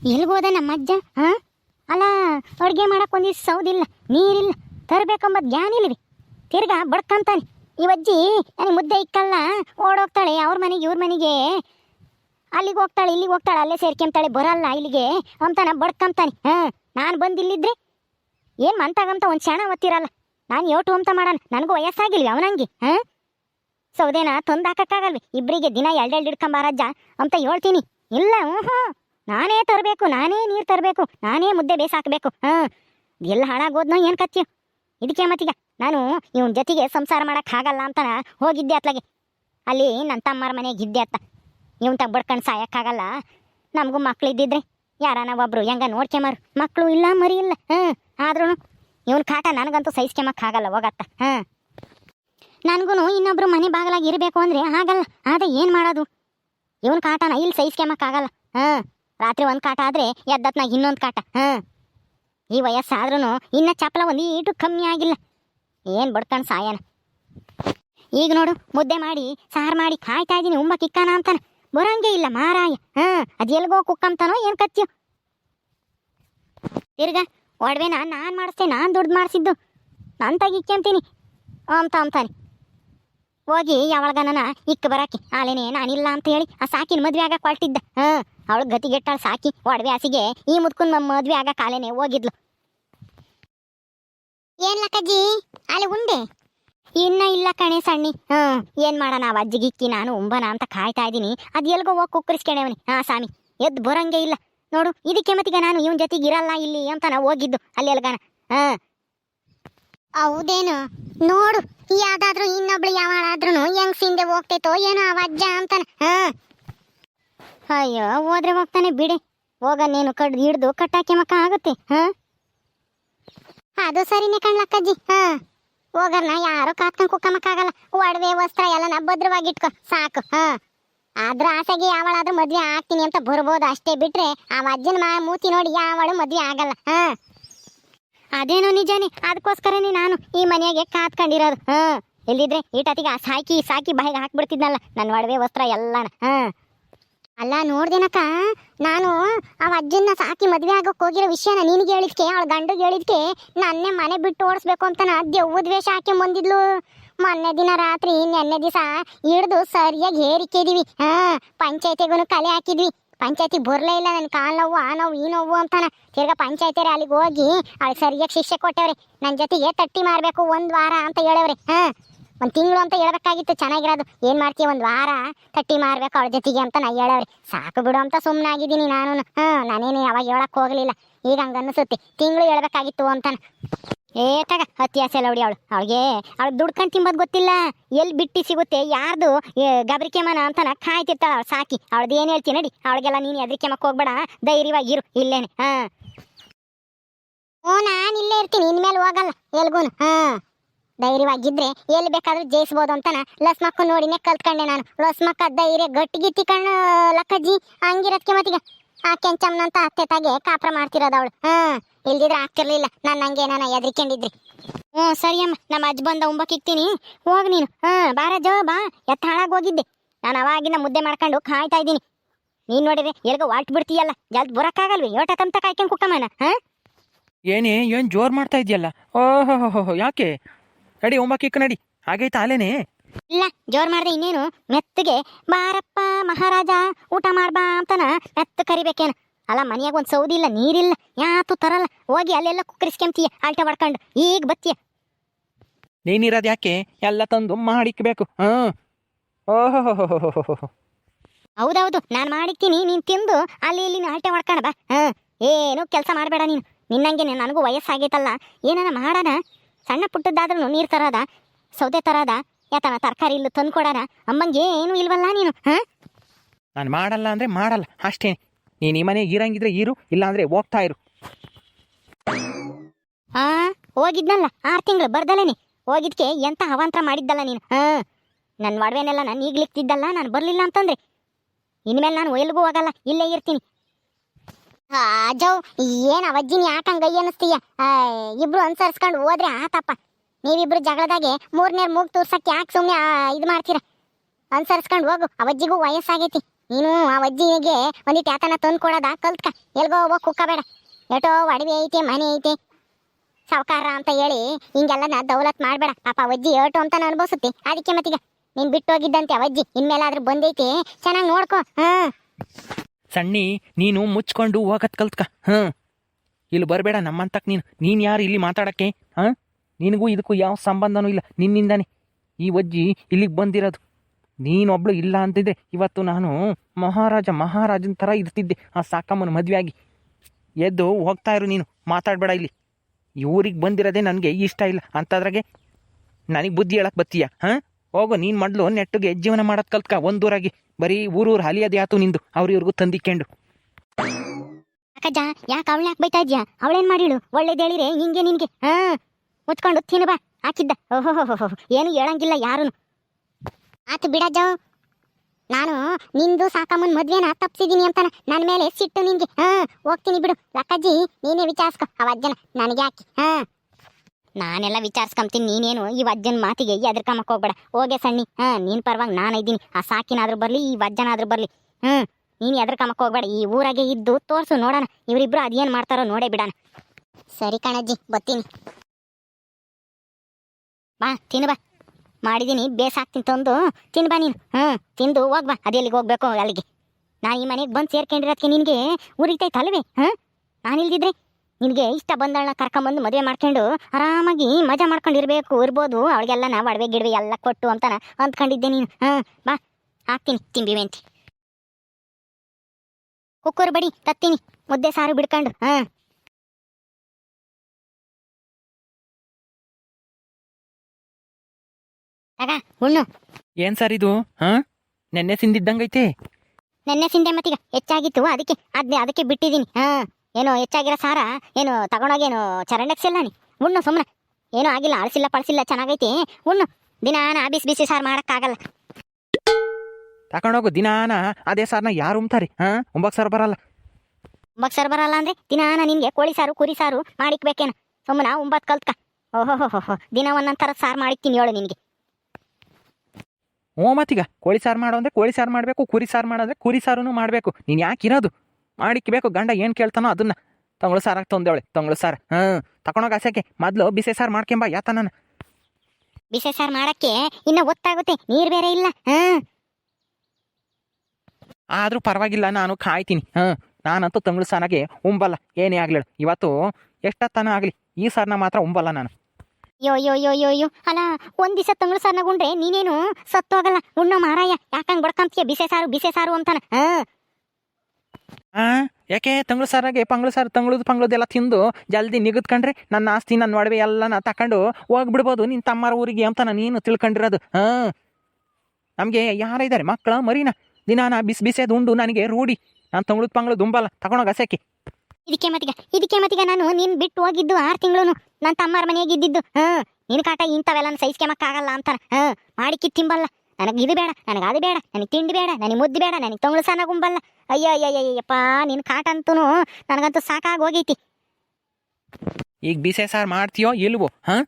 ಎಲ್ಗೋದ ನಮ್ಮ ಅಜ್ಜ ಹಾ ಅಲ್ಲ, ಅಡುಗೆ ಮಾಡಕ್ ಒಂದಿಷ್ಟು ಸೌದಿಲ್ಲ, ನೀರಿಲ್ಲ, ತರಬೇಕಂಬದ್ ಜ್ಞಾನ ಇಲ್ರಿ. ತಿರ್ಗಾ ಬಡ್ಕಂತಾನೆ. ಇವಜ್ಜಿ ನನಗೆ ಮುದ್ದೆ ಇಕ್ಕಲ್ಲ, ಓಡೋಗ್ತಾಳೆ, ಅವ್ರ ಮನೆಗೆ, ಇವ್ರ ಮನೆಗೆ. ಅಲ್ಲಿಗೆ ಹೋಗ್ತಾಳೆ, ಇಲ್ಲಿಗೆ ಹೋಗ್ತಾಳೆ, ಅಲ್ಲೇ ಸೇರ್ಕೊಂತಾಳೆ, ಬರಲ್ಲ ಇಲ್ಲಿಗೆ. ಅಂತಾನೆ ಬಡ್ಕಂತಾನೆ, ಹಾ? ನಾನು ಬಂದಿಲ್ಲಿದ್ರೆ? ಏನು ಮಂತಾಗಂತ ಒಂದು ಕ್ಷಣ ಒತ್ತಿರಲ್ಲ ನಾನು ಯೋಟು ಅಂತ ಮಾಡೋಣ, ನನಗೂ ವಯಸ್ಸಾಗಿಲ್ವಿ ಅವನಂಗೆ, ಹಾ? ಸೌದೇನ, ತಂದು ಹಾಕಕ್ಕಾಗಲ್ವಿ? ಇಬ್ಬರಿಗೆ ದಿನ ಎರಡೆರಡು ಹಿಡ್ಕೊಂಬಾರಜ್ಜ ಅಂತ ಹೇಳ್ತೀನಿ. ಇಲ್ಲ ಹ್ಞೂ ಹ್ಞೂ ನಾನೇ ತರಬೇಕು, ನಾನೇ ನೀರು ತರಬೇಕು, ನಾನೇ ಮುದ್ದೆ ಬೇಸಾಕಬೇಕು, ಹಾಂ. ಎಲ್ಲ ಹಾಳಾಗೋದ್ನ ಏನು ಕತ್ತಿ ಇದಕ್ಕೆ ಮತ್ತೀಗ ನಾನು ಇವನ ಜೊತೆಗೆ ಸಂಸಾರ ಮಾಡೋಕ್ಕಾಗಲ್ಲ ಆಗಲ್ಲ ಅಂತ ಹೋಗಿದ್ದೆ ಅತ್ಲಾಗೆ. ಅಲ್ಲಿ ನನ್ನ ತಮ್ಮರ ಮನೆಗೆ ಇದ್ದೆ ಅತ್ತ. ಇವನ್ ತಗ ಬಡ್ಕೊಂಡು ಸಾಯಕ್ಕಾಗಲ್ಲ. ನಮಗೂ ಮಕ್ಳು ಇದ್ದಿದ್ರೆ ಯಾರನ ಒಬ್ರು ಹೆಂಗ ನೋಡ್ಕೊಂಬಾರು ಮಕ್ಕಳು ಇಲ್ಲ, ಮರಿ ಇಲ್ಲ ಹ್ಞೂ ಆದ್ರೂ ಇವನ್ ಕಾಟ ನನಗಂತೂ ಸಹಿಸ್ಕೊಂಬಕ್ಕಾಗಲ್ಲ ಹೋಗತ್ತ, ಹಾಂ. ನನಗೂ ಇನ್ನೊಬ್ರು ಮನೆ ಬಾಗಿಲಾಗಿ ಇರಬೇಕು ಅಂದರೆ ಆಗಲ್ಲ. ಆದ್ರೆ ಏನು ಮಾಡೋದು? ಇವನ್ ಕಾಟನ ಇಲ್ಲಿ ಸಹಿಸ್ಕೊಂಬಕ್ಕಾಗಲ್ಲ ಹಾಂ. ರಾತ್ರಿ ಒಂದು ಕಾಟ ಆದ್ರೆ ಎದ್ದತ್ನಾಗ ಇನ್ನೊಂದು ಕಾಟ. ಹಾಂ. ಈ ವಯಸ್ಸಾದ್ರೂ ಇನ್ನ ಚಪ್ಪಲ ಒಂದು ಈಟು ಕಮ್ಮಿ ಆಗಿಲ್ಲ. ಏನು ಬಡ್ಕೊಂಡು ಸಾಯನ. ಈಗ ನೋಡು, ಮುದ್ದೆ ಮಾಡಿ, ಸಾರು ಮಾಡಿ ಕಾಯ್ತಾ ಇದ್ದೀನಿ ಉಂಬ ಕಿಕ್ಕಾನ ಅಂತಾನ. ಬರಂಗೆ ಇಲ್ಲ ಮಾರಾಯ. ಹಾಂ, ಅದು ಎಲ್ಗೋ ಕುಕ್ಕಂತಾನೋ ಏನು ಕತ್ತಿಯೋ ತಿರ್ಗ, ಒಡವೆನ ನಾನು ಮಾಡಿಸ್ತೇನೆ, ನಾನು ದುಡ್ಡು ಮಾಡಿಸಿದ್ದು. ನಾನು ತೆಗಿಕ್ಯಂತೀನಿ ಅಂತ ಅಂತಾನೆ. ಹೋಗಿ ಯಾವಳಗನ ಇಕ್ಕ ಬರಾಕಿ ಆಲೇನೆ ನಾನಿಲ್ಲ ಅಂತ ಹೇಳಿ ಆ ಸಾಕಿನ ಮದ್ವೆ ಆಗ ಕೊಳ್ತಿದ್ದ ಹಾ ಅವಳು ಗತಿಗೆಟ್ಟಾಳ ಸಾಕಿ ಒಡವೆ ಹಾಸಿಗೆ ಈ ಮುದ್ಕುನ್ ಮದ್ವೆ ಆಗ ಕಾಲೇನೆ ಹೋಗಿದ್ಲು. ಏನ್ ಲಕ್ಕಜ್ಜಿ? ಅಲ್ಲಿ ಉಂಡೆ? ಇನ್ನ ಇಲ್ಲ ಕಣೆ ಸಣ್ಣಿ. ಹ್ಮ್ ಏನ್ ಮಾಡೋಣ ಅವ ಅಜ್ಜಿಗಿಕ್ಕಿ ನಾನು ಉಂಬನ ಅಂತ ಕಾಯ್ತಾ ಇದ್ದೀನಿ ಅದ್ ಎಲ್ಗೋ ಹೋಗಿ ಕುಕ್ಕರಿಸ್ಕೊಂಡೇವನಿ ಹಾ ಸ್ವಾಮಿ ಎದ್ದು ಬರಂಗೆ ಇಲ್ಲ. ನೋಡು ಇದಕ್ಕೆ ಮತ್ತೀಗ ನಾನು ಇವನ್ ಜೊತೆಗೆ ಇರಲ್ಲ ಇಲ್ಲಿ ಅಂತ ನಾ ಹೋಗಿದ್ದು ಅಲ್ಲಿ ಎಲ್ಗಾನ. ಹಾ ಹೌದೇನು? ನೋಡು, ಯಾವ್ದಾದ್ರು ಇನ್ನೊಬ್ಳು ಹೆಂಗ್ ಸಿಂದೆ ಹೋಗ್ತೈತೋ ಏನೋ ಅವ ಅಜ್ಜ ಅಂತಾನೆ. ಹಾ. ಅಯ್ಯೋ, ಹೋದ್ರೆ ಹೋಗ್ತಾನೆ ಬಿಡಿ. ಹೋಗ, ನೀನು ಕಡ್, ಹಿಡ್ದು ಕಟ್ಟಾಕಿ ಮಕ್ಕ ಆಗುತ್ತೆ. ಹಾ. ಅದು ಸರಿನೇ ಕಣ್ಲಕ್ಕಜ್ಜಿ. ಹಾ. ಹೋಗರ್ನ ಯಾರು ಕಾತ್ಕೊಂಡ್ ಕುಕ್ಕಮಕ್ಕಾಗಲ್ಲ ಒಡವೆ, ವಸ್ತ್ರ ಎಲ್ಲ ಭದ್ರವಾಗಿಟ್ಕೊ, ಸಾಕು. ಹ. ಆದ್ರ ಆಸೆಗೆ ಯಾವಳಾದ್ರೂ ಮದ್ವೆ ಆಗ್ತೀನಿ ಅಂತ ಬರ್ಬೋದು. ಅಷ್ಟೇ ಬಿಟ್ರೆ ಆ ಅಜ್ಜನ ಮೂತಿ ನೋಡಿ ಯಾವಳು ಮದ್ವೆ ಆಗಲ್ಲ. ಹಾ. ಅದೇನೋ ನಿಜಾನೇ. ಅದಕ್ಕೋಸ್ಕರನೇ ನಾನು ಈ ಮನೆಯಾಗೆ ಕಾತ್ಕೊಂಡಿರೋದು ಹಾ. ಎಲ್ಲಿದ್ರೆ ಈಟತಿಗೆ ಸಾಕಿ ಸಾಕಿ ಬಾಯಿಗೆ ಹಾಕ್ಬಿಡ್ತಿದ್ನಲ್ಲ. ನನ್ನ ಒಡವೆ ವಸ್ತ್ರ ಎಲ್ಲಾನ. ಹಾ. ಅಲ್ಲ, ನೋಡ್ದೇನಕ್ಕ, ನಾನು ಆ ಅಜ್ಜನ್ನ ಸಾಕಿ ಮದ್ವೆ ಆಗೋಕೆ ಹೋಗಿರೋ ವಿಷಯನ ನಿನಗೆ ಹೇಳಿದ್ಕೆ, ಅವಳ ಗಂಡಗೆ ಹೇಳಿದ್ಕೆ, ನನ್ನೇ ಮನೆ ಬಿಟ್ಟು ಓಡಿಸ್ಬೇಕು ಅಂತನ ನಾ ದೆವ್ವದ ವೇಷ ಹಾಕಿ ಬಂದಿದ್ಲು. ಮೊನ್ನೆ ದಿನ ರಾತ್ರಿ, ನೆನ್ನೆ ದಿವಸ ಹಿಡ್ದು ಸರಿಯಾಗಿ ಹೇರಿಕ್ಕಿದೀವಿ. ಹಾ. ಪಂಚಾಯತಿಗೂ ಕಲೆ ಹಾಕಿದ್ವಿ. ಪಂಚಾಯತಿ ಬರ್ಲೇ ಇಲ್ಲ ನನ್ನ ಕಾಲ್ ನೋವು, ಆ ನೋವು, ಈ ನೋವು ಅಂತಾನ. ತಿರ್ಗ ಪಂಚಾಯತಿಯವ್ರೆ ಅಲ್ಲಿಗೆ ಹೋಗಿ ಅವ್ಳಿಗೆ ಸರಿಯಾಗಿ ಶಿಕ್ಷೆ ಕೊಟ್ಟವ್ರಿ. ನನ್ನ ಜೊತೆಗೆ ತಟ್ಟಿ ಮಾರಬೇಕು, ಒಂದು ವಾರ ಅಂತ ಹೇಳವ್ರಿ. ಹಾ, ಒಂದು ತಿಂಗಳು ಅಂತ ಹೇಳ್ಬೇಕಾಗಿತ್ತು, ಚೆನ್ನಾಗಿರೋದು. ಏನು ಮಾಡ್ತೀಯ, ಒಂದು ವಾರ? ತಟ್ಟಿ ಮಾರ್ಬೇಕು ಅವಳ ಜೊತೆಗೆ ಅಂತ ನಾ ಹೇಳವ್ರಿ. ಸಾಕು ಬಿಡು ಅಂತ ಸುಮ್ಮನಾಗಿದ್ದೀನಿ ನಾನು ಹಾಂ, ನಾನೇನು ಯಾವಾಗ ಹೇಳಕ್ ಹೋಗಲಿಲ್ಲ. ಈಗ ಹಂಗ ಅನಿಸುತ್ತೆ ತಿಂಗಳು ಹೇಳ್ಬೇಕಾಗಿತ್ತು ಅಂತಾನ. ಏ, ತಗ ಹತ್ತಿ ಆಸೆ ಲೌಡಿ ಅವಳು. ಅವಳಿಗೆ ಅವಳು ದುಡ್ಕೊಂಡು ತಿಂಬೋದು ಗೊತ್ತಿಲ್ಲ. ಎಲ್ಲಿ ಬಿಟ್ಟು ಸಿಗುತ್ತೆ, ಯಾರ್ದು? ಗಬರಿಕೆ ಮನ ಅಂತಾನ ಕಾಯ್ತಿರ್ತಾಳ ಅವಳು, ಸಾಕಿ. ಅವಳದ್ದು ಏನು ಹೇಳ್ತೀನಿ ನಡಿ. ಅವಳಿಗೆಲ್ಲ ನೀನು ಎದ್ರಿಕೆ ಮಕ್ಕ ಹೋಗ್ಬೇಡ. ಧೈರ್ಯವಾಗಿರು ಇಲ್ಲೇನೆ. ಹಾಂ. ಓ ನಾನು ಇಲ್ಲೇ ಇರ್ತೀನಿ, ಇನ್ಮೇಲೆ ಹೋಗಲ್ಲ, ಎಲ್ಗೂನು. ಹಾಂ. ಧೈರ್ಯವಾಗಿದ್ರೆ ಎಲ್ಲಿ ಬೇಕಾದ್ರೂ ಜಯಿಸ್ಬೋದು ಅಂತಾನ. ಲಸ್ಮಕ್ಕ ನೋಡಿನೇ ಕಲ್ತ್ಕೊಂಡೆ ನಾನು. ಲಸ್ಮಕ್ಕ ಧೈರ್ಯ ಗಟ್ಟಿಗಿತ್ತಿ ಕಣ್ಣು, ಲಕ್ಕಜ್ಜಿ. ಹಂಗಿರತ್ಕೆ ಮತ್ತೀಗ. ಆ ಕೆಂಚಮ್ಮನಂತ ಅತ್ತೆ ತಾಗೆ ಕಾಪ್ರ ಮಾಡ್ತಿರೋದು ಅವಳು ಹಾ, ಇಲ್ದಿದ್ರೆ ಆಗ್ತಿರ್ಲಿಲ್ಲ. ನಾನು ಹಂಗೆ ನಾನು ಎದ್ರಿಕೊಂಡಿದ್ರಿ ಹ್ಞೂ, ಸರಿ ಅಮ್ಮ. ನಮ್ಮ ಅಜ್ಜ ಬಂದ ಉಂಬಕ್ಕಿಕ್ತೀನಿ ಹೋಗ್ ನೀನು. ಹಾ ಬಾರ ಬಾ. ಎತ್ತ ಹಾಳಾಗಿ ಹೋಗಿದ್ದೆ. ನಾನು ಅವಾಗಿನ ಮುದ್ದೆ ಮಾಡ್ಕೊಂಡು ಕಾಯ್ತಾ ಇದ್ದೀನಿ. ನೀನ್ ನೋಡಿದ್ರೆ ಎಲ್ಗ ವಾಲ್ಟ್ ಬಿಡ್ತೀಯಲ್ಲ. ಜಲ್ದಿ ಬರೋಕ್ಕಾಗಲ್ವಿ? ಯೋಟ ತಮ್ತ ಕಾಯ್ಕೊಂಡು ಕುಕ್ಕಮ್ಮನ ಹಾ? ಏನೇ, ಏನು ಜೋರು ಮಾಡ್ತಾ ಇದೆಯಲ್ಲ? ಓಹೋ ಯಾಕೆ? ನಡಿ ಒಂಬಕ್ಕಿಕ್ಕ ನಡಿ. ಆಗೈತಾ ಅಲ್ಲೇನೆ ಇಲ್ಲ ಜೋರ್ ಮಾಡ್ದೆ ಇನ್ನೇನು? ಮೆತ್ತಗೆ ಬಾರಪ್ಪ ಮಹಾರಾಜ ಊಟ ಮಾಡ್ಬಾ ಅಂತನ ಮೆತ್ತ ಕರಿಬೇಕೇನು? ಅಲ್ಲ ಮನೆಯಾಗ ಒಂದು ಸೌದಿ ಇಲ್ಲ ನೀರಿಲ್ಲ ಯಾತು ತರಲ್ಲ. ಹೋಗಿ ಅಲ್ಲೆಲ್ಲ ಕುಕ್ಕರಿಸ್ಕೊಂತೀಯ ಆಲ್ಟ ಮಾಡ್ಕೊಂಡು ಈಗ ಬತ್ತಿಯ. ನೀನಿರೋದು ಯಾಕೆ? ಎಲ್ಲ ತಂದು ಮಾಡಿಕ್ಬೇಕು ಹಾಂ? ಓಹೋ ಹೌದೌದು ನಾನು ಮಾಡಿಕ್ತೀನಿ ನೀನು ತಿಂದು ಅಲ್ಲಿ ಇಲ್ಲಿ ಆಲ್ಟೆ ಮಾಡ್ಕೊಂಡ ಬಾ ಹಾಂ? ಏನು ಕೆಲಸ ಮಾಡಬೇಡ ನೀನು. ನಿನ್ನಂಗೆ ನನಗೂ ವಯಸ್ಸಾಗೈತಲ್ಲ. ಏನಾನ ಮಾಡೋಣ ಸಣ್ಣ ಪುಟ್ಟದ್ದಾದ್ರೂ ನೀರು ತರೋದ ಸೌದೆ ತರೋದ? ಯಾತನ ತರಕಾರಿ ಇಲ್ಲ ತಂದು ಕೊಡಾರ? ಅಮ್ಮಂಗೆ ಏನು ಇಲ್ವಲ್ಲ ನೀನು ಹಾಂ? ನಾನು ಮಾಡಲ್ಲ ಅಂದ್ರೆ ಮಾಡಲ್ಲ ಅಷ್ಟೇ ನೀನು ಈ ಮನೆಗೆ ಇರಂಗಿದ್ರೆ ಇರು ಇಲ್ಲಾಂದರೆ ಹೋಗ್ತಾ ಇರು. ಆ ಹೋಗಿದ್ನಲ್ಲ ಆರು ತಿಂಗಳು ಬರ್ದಲೇನೆ. ಹೋಗಿದ್ಕೆ ಎಂತ ಅವಾಂತರ ಮಾಡಿದ್ದಲ್ಲ ನೀನು ಹಾ? ನನ್ನ ಒಡವೆನೆಲ್ಲ ನಾನು ಈಗ್ಲಿಕ್ತಿದ್ದಲ್ಲ ನಾನು ಬರಲಿಲ್ಲ ಅಂತಂದ್ರೆ. ಇನ್ಮೇಲೆ ನಾನು ಎಲ್ಲಿಗೂ ಹೋಗಲ್ಲ ಇಲ್ಲೇ ಇರ್ತೀನಿ. ಅಜ್ಜವ್ ಏನು ಅವಜ್ಜಿನಿ ಯಾಕಂಗ ಅನ್ನಿಸ್ತೀಯ ಇಬ್ರು ಅನ್ಸರ್ಸ್ಕೊಂಡು ಹೋದ್ರೆ ಆತಪ್ಪ. ನೀವಿಬ್ರು ಜಗಳದಾಗೆ ಮೂರನೇ ಮೂಗ್ ತೋರ್ಸಕ್ಕೆ ಯಾಕೆ ಸುಮ್ಮನೆ ಇದು ಮಾಡ್ತೀರ? ಅನ್ಸರ್ಸ್ಕೊಂಡು ಹೋಗು ಅವಜ್ಜಿಗೂ ವಯಸ್ಸಾಗೈತಿ. ನೀನು ಆ ಅಜ್ಜಿಗೆ ಒಂದಿಟ್ಟು ಯಾತನ ತಂದು ಕೊಡೋದ? ಕಲ್ತ್ಕ. ಎಲ್ಗೋ ಹೋಗೋ ಕುಕ್ಕಬೇಡ. ಬೇಡ ಏಟೋ ಒಡವೆ ಐತೆ, ಮನೆ ಐತೆ. ಸಾವ್ಕಾರ ಅಂತ ಹೇಳಿ ಹಿಂಗೆಲ್ಲ ನಾ ದೌಲತ್ ಮಾಡಬೇಡ. ಪಾಪ ಅಜ್ಜಿ ಏಟು ಅಂತ ಅನ್ಭವಿಸುತ್ತೆ. ಅದಕ್ಕೆ ಮತ್ತೀಗ, ನೀನ್ ಬಿಟ್ಟು ಹೋಗಿದ್ದಂತೆ ಅವಜ್ಜಿ ಇನ್ಮೇಲಾದ್ರೂ ಬಂದೈತೆ. ಚೆನ್ನಾಗಿ ನೋಡ್ಕೊ. ಹಾ. ಸಣ್ಣಿ, ನೀನು ಮುಚ್ಕೊಂಡು ಹೋಗತ್ ಕಲ್ತ್ಕ. ಹಾಂ. ಇಲ್ಲಿ ಬರಬೇಡ ನಮ್ಮಂತಕ್ ನೀನು. ನೀನ್ ಯಾರು ಇಲ್ಲಿ ಮಾತಾಡಕ್ಕೆ? ಹಾಂ? ನಿನಗೂ ಇದಕ್ಕೂ ಯಾವ ಸಂಬಂಧನೂ ಇಲ್ಲ. ನಿನ್ನಿಂದಾನೆ. ಈ ಒಜ್ಜಿ ಇಲ್ಲಿಗೆ ಬಂದಿರೋದು. ನೀನೊಬ್ಳು ಇಲ್ಲ ಅಂತಿದ್ರೆ ಇವತ್ತು ನಾನು ಮಹಾರಾಜ ಮಹಾರಾಜನ ಥರ ಇರ್ತಿದ್ದೆ. ಆ ಸಾಕಮ್ಮನ ಮದುವೆ ಆಗಿ ಎದ್ದು ಹೋಗ್ತಾ ಇರು ನೀನು. ಮಾತಾಡಬೇಡ ಇಲ್ಲಿ. ಇವ್ರಿಗೆ ಬಂದಿರೋದೇ ನನಗೆ ಇಷ್ಟ ಇಲ್ಲ. ಅಂತದ್ರಾಗೆ ನನಗೆ ಬುದ್ಧಿ ಹೇಳಕ್ಕೆ ಬತ್ತೀಯ? ಹಾಂ? ಹೋಗು, ನೀನು ಮೊದಲು ನೆಟ್ಟಿಗೆ ಜೀವನ ಮಾಡೋದು ಕಲ್ತ್ಕ. ಒಂದೂರಾಗಿ. ಬರೀ ಊರೂರು ಹಲಿಯೋದು ಯಾತು ನಿಂದು. ಅವ್ರಿವ್ರಿಗೂ ತಂದಿಕ್ಕೊಂಡು. ಅಕ್ಕಜ್ಜ, ಯಾಕೆ ಅವಳು ಯಾಕೆ ಬೈತಾ ಇದ್ಯಾ ಏನು ಮಾಡಿಳು? ಒಳ್ಳೇದು ಹೇಳಿರೆ, ಹಿಂಗೆ ನಿನಗೆ. ಹಾ? ಮುಚ್ಕೊಂಡು ತಿನ್ನು ಬಾ, ಹಾಕಿದ್ದ. ಓಹೋ ಏನು ಹೇಳಂಗಿಲ್ಲ ಯಾರುನು ಆತು ಬಿಡಜ್ಜ ನಾನು ನಿಂದು ಸಾಕಮ್ಮನ್ ಮದ್ವೆನ ತಪ್ಸಿದೀನಿ ಅಂತಾನ. ನನ್ನ ಮೇಲೆ ಸಿಟ್ಟು ನಿನ್ಗೆ ಹಾ, ಹೋಗ್ತೀನಿ ಬಿಡು. ಲಕ್ಕಜ್ಜಿ, ನೀನೇ ವಿಚಾರಿಸ್ಕೊ. ಅವ ಅಜ್ಜನ, ನನಗೆ ಹಾಕಿ. ಹಾ. ನಾನೆಲ್ಲ ವಿಚಾರಿಸ್ಕೊಂತೀನಿ ನೀನೇನು ಈ ವಜ್ಜನ ಮಾತಿಗೆ ಎದ್ರಕಮ್ಮಕ್ ಹೋಗ್ಬೇಡ. ಹೋಗೆ ಸಣ್ಣಿ. ಹಾ, ನೀನ್ ಪರವಾಗಿ ನಾನು ಇದ್ದೀನಿ. ಆ ಸಾಕಿನಾದ್ರೂ ಬರ್ಲಿ, ಈ ವಜ್ಜನಾದ್ರೂ ಬರ್ಲಿ. ಹ್ಮ್ ನೀನು ಎದ್ರಕಮ್ಮಕ್ ಹೋಗ್ಬೇಡ. ಈ ಊರಾಗೆ ಇದ್ದು ತೋರ್ಸು ನೋಡೋಣ. ಇವರಿಬ್ರು ಅದೇನ್ ಮಾಡ್ತಾರೋ ನೋಡೇ ಬಿಡೋಣ. ಸರಿ ಕಣಜ್ಜಿ ಬತ್ತೀನಿ ಬಾ, ತಿನ್ನು ಬಾ. ಮಾಡಿದ್ದೀನಿ ಬೇಸಾಕ್ತೀನಿ ತಂದು. ತಿನ್ ಬಾ ನೀನು. ಹ್ಞೂ, ತಿಂದು ಹೋಗ್ಬಾ ಅದೆಲ್ಲಿಗೆ ಹೋಗ್ಬೇಕು ಅಲ್ಲಿಗೆ. ನಾನು ಈ ಮನೆಗೆ ಬಂದು ಸೇರ್ಕೊಂಡಿರೋದಕ್ಕೆ ನಿನಗೆ ಉರಿತೈತೆ ಅಲ್ವೇ? ಹಾಂ ನಾನಿಲ್ದಿದ್ರೆ ನಿನಗೆ ಇಷ್ಟ ಬಂದಳನ್ನ ಕರ್ಕೊಂಬಂದು ಮದುವೆ ಮಾಡ್ಕೊಂಡು ಆರಾಮಾಗಿ ಮಜಾ ಮಾಡ್ಕೊಂಡು ಇರಬೇಕು ಇರ್ಬೋದು. ಅವಳಿಗೆಲ್ಲ ನಾ ಒಡವೆ ಗಿಡವೆ ಎಲ್ಲ ಕೊಟ್ಟು ಅಂತಾನ ಅಂದ್ಕೊಂಡಿದ್ದೆ ನೀನು. ಹಾಂ ಬಾ. ಹಾಕ್ತೀನಿ ತಿಂಬಿವೆ ಅಂತ ಕುಕ್ಕರ್ ಬಡಿ, ತತ್ತೀನಿ. ಮುದ್ದೆ ಸಾರು ಬಿಡ್ಕೊಂಡು. ಹಾಂ ಉಣ್ಣು. ಏನು ಸರ್ ಇದು? ಹಾ? ನೆನ್ನೆ ಸಿಂದಿದ್ದಂಗೈತೆ ನೆನ್ನೆ ಸಿಂದೆ ಮತ್ತೀಗ ಹೆಚ್ಚಾಗಿತ್ತು ಅದಕ್ಕೆ ಅದ್ನೇ ಅದಕ್ಕೆ ಬಿಟ್ಟಿದ್ದೀನಿ. ಹಾ ಏನೋ ಹೆಚ್ಚಾಗಿರೋ ಸಾರ ಏನು ತಗೊಂಡೋಗೇನು ಚರಂಡಕ್ಸಿಲ್ಲ ನೀ. ಉಣ್ಣು ಸುಮ್ಮನೆ ಏನೂ ಆಗಿಲ್ಲ ಅಳಸಿಲ್ಲ ಪಳಸಿಲ್ಲ ಚೆನ್ನಾಗೈತಿ. ಉಣ್ಣು. ದಿನಾನ ಬಿಸಿ ಬಿಸಿ ಸಾರು ಮಾಡೋಕ್ಕಾಗಲ್ಲ. ತಗೊಂಡೋಗು ದಿನಾನ ಅದೇ ಸಾರ್ನ ಯಾರು ಉಮ್ತಾರೆ? ಹಾಂ? ಒಂಬತ್ತು ಸಾವಿರ ಬರಲ್ಲ. ಒಂಬತ್ತು ಸಾರು ಬರಲ್ಲ ಅಂದ್ರೆ ದಿನಾನ ನಿನಗೆ ಕೋಳಿ ಸಾರು ಕುರಿ ಸಾರು ಮಾಡಿಕ್ಬೇಕೇನು? ಸುಮ್ಮನ ಒಂಬತ್ತು ಕಲ್ತ್ಕ. ಓಹೋ ಹೋ ದಿನ ಒಂದೊಂದು ಥರ ಸಾರು ಮಾಡಿಕ್ತೀನಿ ಹೇಳು ನಿನಗೆ. ಹ್ಞೂ ಮತ್ತೀಗ. ಕೋಳಿ ಸಾರು ಮಾಡೋ ಅಂದರೆ ಕೋಳಿ ಸಾರು ಮಾಡಬೇಕು ಕುರಿ ಸಾರು ಮಾಡೋದ್ರೆ ಕುರಿ ಸಾರೂ ಮಾಡಬೇಕು. ನೀನು ಯಾಕೆ ಇರೋದು? ಮಾಡಿಕ್ಬೇಕು ಗಂಡ ಏನು ಕೇಳ್ತಾನೋ ಅದನ್ನ. ತಂಗಳು ಸಾರಾಗಿ ತಂದೇವಳೆ ತಂಗಳು ಸಾರು. ಹಾಂ ತಗೊಂಡೋಗಿ ಆಸೆಗೆ ಮೊದಲು ಬಿಸಿ ಸಾರು ಮಾಡ್ಕೊಂಬ ಯಾತ ನಾನು. ಬಿಸಿ ಸಾರು ಮಾಡೋಕ್ಕೆ ಇನ್ನೂ ಒತ್ತಾಗುತ್ತೆ ನೀರು ಬೇರೆ ಇಲ್ಲ ಹಾಂ. ಆದರೂ ಪರವಾಗಿಲ್ಲ ನಾನು ಕಾಯ್ತೀನಿ ಹಾಂ. ನಾನಂತೂ ತಂಗಳು ಸಾರಾಗೆ ಉಂಬಲ್ಲ ಏನೇ ಆಗಲಿ ಇವತ್ತು ಎಷ್ಟತ್ತನ ಆಗಲಿ ಈ ಸಾರನ್ನ ಮಾತ್ರ ಉಂಬಲ್ಲ ನಾನು. ಯೋ ಯೋ ಯೋ ಯೋ ಯೋ ಅಲ್ಲ, ಒಂದ್ ದಿವಸ ತಂಗಳು ಸಾರ್ನ ಉಂಡ್ರೆ ನೀನೇನು ಸತ್ತೋಗಲ್ಲ ಉಣ್ಣೋ ಮಾರಾಯ. ಯಾಕಂಗ್ ಬಡ್ಕಂತೀಯ? ಬಿಸೆ ಸಾರು ಬಿಸೆ ಸಾರು ಅಂತಾನ. ಹಾ? ಆ? ಯಾಕೆ ತಂಗಳು ಸಾರಾಗೆ ಪಂಗಳು ಸಾರು ತಂಗಳದು ಪಂಗಳದೆಲ್ಲ ತಿಂದು ಜಲ್ದಿ ನಿಗದ್ಕೊಂಡ್ರೆ ನನ್ನ ಆಸ್ತಿ, ನನ್ನ ಒಡವೆ ಎಲ್ಲನ ತಕೊಂಡು ಹೋಗ್ಬಿಡ್ಬೋದು ನಿನ್ನ ತಮ್ಮರ ಊರಿಗೆ ಅಂತ ನೀನು ತಿಳ್ಕೊಂಡಿರೋದು. ಹಾಂ? ನಮಗೆ ಯಾರಿದ್ದಾರೆ ಮಕ್ಕಳ ಮರಿನ. ನಾ ಬಿಸಿ, ಬಿಸೇದು ಉಂಡು ನನಗೆ ರೂಢಿ. ನಾನು ತಂಗಳದ ಪಂಗ್ಳು ದುಂಬಲ್ಲ. ತಗೊಂಡೋಗಿ ಹಸೆಕ್ಕೆ ಇದಕ್ಕೆ ಮತ್ತಿಗ ಇದಕ್ಕೆ ಮತ್ತಿಗ ನಾನು ನಿನ್ ಬಿಟ್ಟು ಹೋಗಿದ್ದು ಆರು ತಿಂಗಳು ನನ್ನ ತಮ್ಮರ ಮನೆಗೆ ಇದ್ದಿದ್ದು. ಹಾ ನಿನ್ ಕಾಟ ಇಂಥವೆಲ್ಲ ಸಹಿಸ್ಕೆಮಕ್ಕಾಗಲ್ಲ ಅಂತಾರ. ಹಾ ಮಾಡಿಕ್ಕಿ ತಿಂಬಲ್ಲ. ನನಗೆ ಇದು ಬೇಡ ನನಗೆ ಅದು ಬೇಡ ನನಗೆ ತಿಂಡಿ ಬೇಡ ನನಗೆ ಮುದ್ದು ಬೇಡ ನನಗೆ ತೊಂಗಳು ಸಣ್ಣ ಗುಂಬಲ್ಲ. ಅಯ್ಯೋ ಅಯ್ಯೋ ಅಯ್ಯ ಅಯ್ಯಪ್ಪ ನಿನ್ ಕಾಟ ಅಂತೂ ನನಗಂತೂ ಸಾಕಾಗಿ ಹೋಗೈತಿ. ಈಗ ಬಿಸೆ ಸಾರು ಮಾಡ್ತೀಯೋ ಇಲ್ವೋ ಹಾಂ?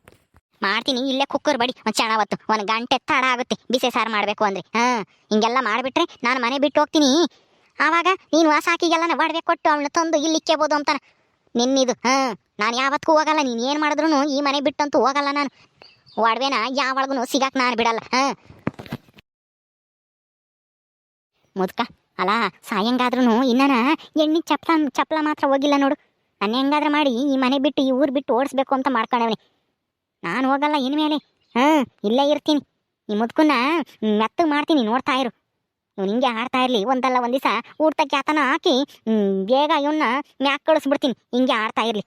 ಮಾಡ್ತೀನಿ ಇಲ್ಲೇ ಕುಕ್ಕರ್ ಬಡಿ ಒಂದು ಚಣ ಹೊತ್ತು. ಒಂದು ಗಂಟೆ ತಡ ಆಗುತ್ತೆ ಬಿಸಿ ಸಾರು ಮಾಡಬೇಕು ಅಂದ್ರೆ. ಹಾ ಹಿಂಗೆಲ್ಲ ಮಾಡಿಬಿಟ್ರೆ ನಾನು ಮನೆ ಬಿಟ್ಟು ಹೋಗ್ತೀನಿ. ಆವಾಗ ನೀನು ವಾಸಾಕಿಗೆಲ್ಲ ಒಡವೆ ಕೊಟ್ಟು ಅವಳನ್ನ ತಂದು ಇಲ್ಲಿ ಇಕ್ಕೆಬೋದು ಅಂತಾನ. ನಿನ್ನಿದು, ಹಾಂ, ನಾನು ಯಾವತ್ತೂ ಹೋಗಲ್ಲ, ನೀನು ಏನು ಮಾಡಿದ್ರು ಈ ಮನೆ ಬಿಟ್ಟಂತೂ ಹೋಗಲ್ಲ ನಾನು. ಒಡವೆನ ಯಾವಳಗೂ ಸಿಗಾಕ್ ನಾನು ಬಿಡಲ್ಲ, ಹಾಂ. ಮುದ್ಕ, ಅಲ್ಲ ಸಾಯಂಗಾದ್ರೂ ಇನ್ನನ ಎಣ್ಣೆ ಚಪ್ಲ ಚಪ್ಲ ಮಾತ್ರ ಹೋಗಿಲ್ಲ ನೋಡು. ನನ್ನ ಹೆಂಗಾದ್ರೆ ಮಾಡಿ ಈ ಮನೆ ಬಿಟ್ಟು, ಈ ಊರು ಬಿಟ್ಟು ಓಡಿಸ್ಬೇಕು ಅಂತ ಮಾಡ್ಕೊಂಡವನಿ ನಾನು ಹೋಗಲ್ಲ ಇನ್ಮೇಲೆ, ಹಾಂ, ಇಲ್ಲೇ ಇರ್ತೀನಿ. ಈ ಮುದ್ಕನ್ನ ಮೆತ್ತಗೆ ಮಾಡ್ತೀನಿ, ನೋಡ್ತಾ ಇರು. ಇವ್ನು ಹಿಂಗೆ ಆಡ್ತಾ ಇರಲಿ. ಒಂದಲ್ಲ, ಒಂದು ದಿವಸ ಊಟ ಕ್ಯಾತನ ಹಾಕಿ ಬೇಗ ಇವನ್ನ ಮ್ಯಾಕ್ ಕಳಿಸ್ಬಿಡ್ತೀನಿ. ಹಿಂಗೆ ಆಡ್ತಾ ಇರಲಿ.